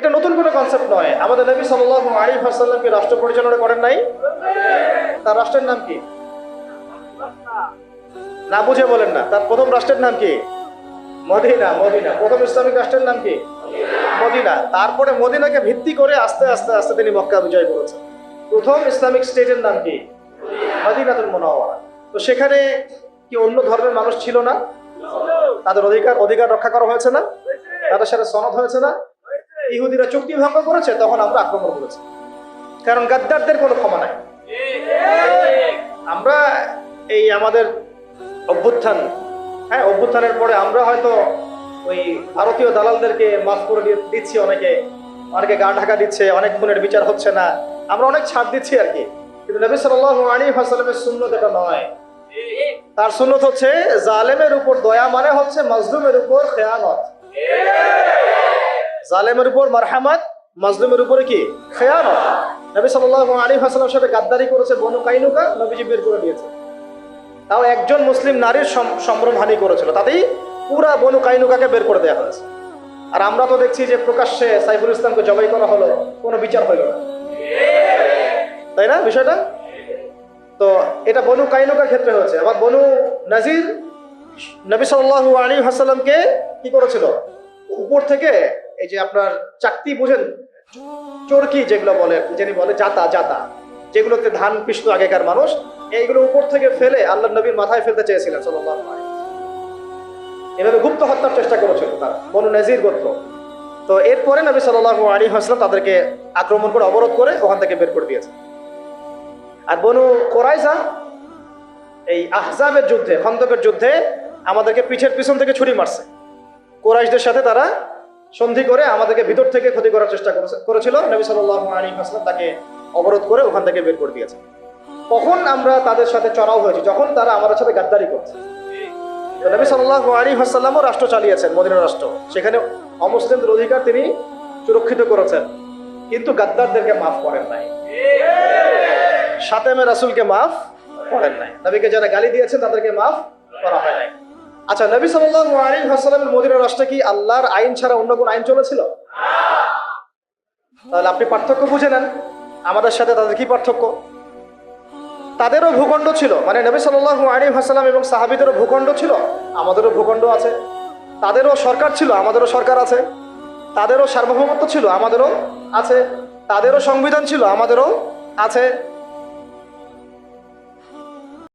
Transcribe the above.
এটা নতুন কোনো কনসেপ্ট নয়। আমাদের নবী সাল্লাহ আলী হাসাল্লামকে রাষ্ট্র পরিচালনা করেন নাই। তার রাষ্ট্রের নাম কি? না বুঝে বলেন না। তার প্রথম রাষ্ট্রের নাম কি? Medina Medina. প্রথম ইসলামিক রাষ্ট্রের নাম কি? মদিনা। তারপরে মদিনাকে ভিত্তি করে আস্তে আস্তে আস্তে তিনি মক্কা বিজয় করেছেন। প্রথম ইসলামিক স্টেটের নাম কি? মদিনাতুল মোনাওয়ারা। তো সেখানে কি অন্য ধর্মের মানুষ ছিল না? তাদের অধিকার অধিকার রক্ষা করা হয়েছে না? তাদের সাথে সনদ হয়েছে না? ইহুদিরা চুক্তি ভঙ্গ করেছে, তখন আমরা আক্রমণ করেছি। কারণ গাদ্দারদের কোনো ক্ষমা নাই। আমরা এই আমাদের অভ্যুত্থান হ্যাঁ অভ্যুত্থানের পরে আমরা হয়তো ওই ভারতীয় দালালদেরকে মাফ করে দিচ্ছি অনেকে অনেকে গা ঢাকা দিচ্ছে, অনেক খুনের বিচার হচ্ছে না। আমরা অনেক ছাড় দিচ্ছি আর কি। কিন্তু নবী আলাইহি ওয়াসাল্লামের সুন্নত এটা নয়। তার সুন্নত হচ্ছে জালেমের উপর দয়া মানে হচ্ছে মাজলুমের উপর খেয়ানত। জালেমের উপর মারহামাত, মাজলুমের উপরে কি? খেয়ানত নবী সাল্লাল্লাহু আলাইহি ওয়াসাল্লামের সাথে গাদ্দারি করেছে বনু কাইনুকা, নবীজি বের করে দিয়েছে। তাও একজন মুসলিম নারীর সম- সম্ভ্রমহানি করেছিল। তাতেই পুরা বনু কাইনুকাকে বের করে দেওয়া হয়েছে। আর আমরা তো দেখছি যে প্রকাশ্যে সাইফুল ইসলামকে জবাই করা হলো, কোনো বিচার হইল না। তাই না বিষয়টা? তো এটা বনু কাইনুকার ক্ষেত্রে হয়েছে। আবার বনু নাজির, নবী সাল্লাল্লাহু আলী হাসাল্লামকে কি করেছিল? উপর থেকে এই যে আপনার চাকতি বুঝেন? চরকি যেগুলো বলে, যিনি বলে জাতা জাতা যেগুলোতে ধান পিষ্ট আগেকার মানুষ, এইগুলো উপর থেকে ফেলে আল্লাহ নবীর মাথায় ফেলতে চেয়েছিলেন ওয়াসাল্লাম। এভাবে গুপ্ত হত্যার চেষ্টা করেছিল তারা, বনু নাজির গোত্র। তো এরপরে নবী সাল্লাল্লাহু আলী হাসলাম তাদেরকে আক্রমণ করে, অবরোধ করে ওখান থেকে বের করে দিয়েছে আর বনু কোরাইজা এই আহজাবের যুদ্ধে, খন্দকের যুদ্ধে আমাদেরকে পিছের পিছন থেকে ছুরি মারছে। কোরাইশদের সাথে তারা সন্ধি করে আমাদেরকে ভিতর থেকে ক্ষতি করার চেষ্টা করেছে- করেছিল। নবী আলাইহি ওয়াসাল্লাম তাকে অবরোধ করে ওখান থেকে বের করে দিয়েছে। তখন আমরা তাদের সাথে চড়াও হয়েছি? যখন তারা আমাদের সাথে গাদ্দারি করছে। নবী সাল্লাল্লাহু আলাইহি ওয়াসাল্লামও রাষ্ট্র চালিয়েছেন, মদিনা রাষ্ট্র। সেখানে অমুসলিমদের অধিকার তিনি সুরক্ষিত করেছেন। কিন্তু গাদ্দারদেরকে মাফ করেন নাই। সাতেমে রাসুলকে মাফ করেন নাই। নবীকে যারা গালি দিয়েছেন তাদেরকে মাফ করা হয় নাই। আচ্ছা নবী সাল্লাল্লাহু আলাইহি ওয়াসাল্লামের মদিনা রাষ্ট্রে কি আল্লাহর আইন ছাড়া অন্য কোন আইন চলেছিল? তাহলে আপনি পার্থক্য বুঝে নেন। আমাদের সাথে তাদের কি পার্থক্য? তাদেরও ভূখণ্ড ছিল। মানে নবী সাল্লাল্লাহু আলাইহি ওয়াসাল্লাম এবং সাহাবীদেরও ভূখণ্ড ছিল। আমাদেরও ভূখণ্ড আছে। তাদেরও সরকার ছিল, আমাদেরও সরকার আছে। তাদেরও সার্বভৌমত্ব ছিল, আমাদেরও আছে। তাদেরও সংবিধান ছিল, আমাদেরও আছে।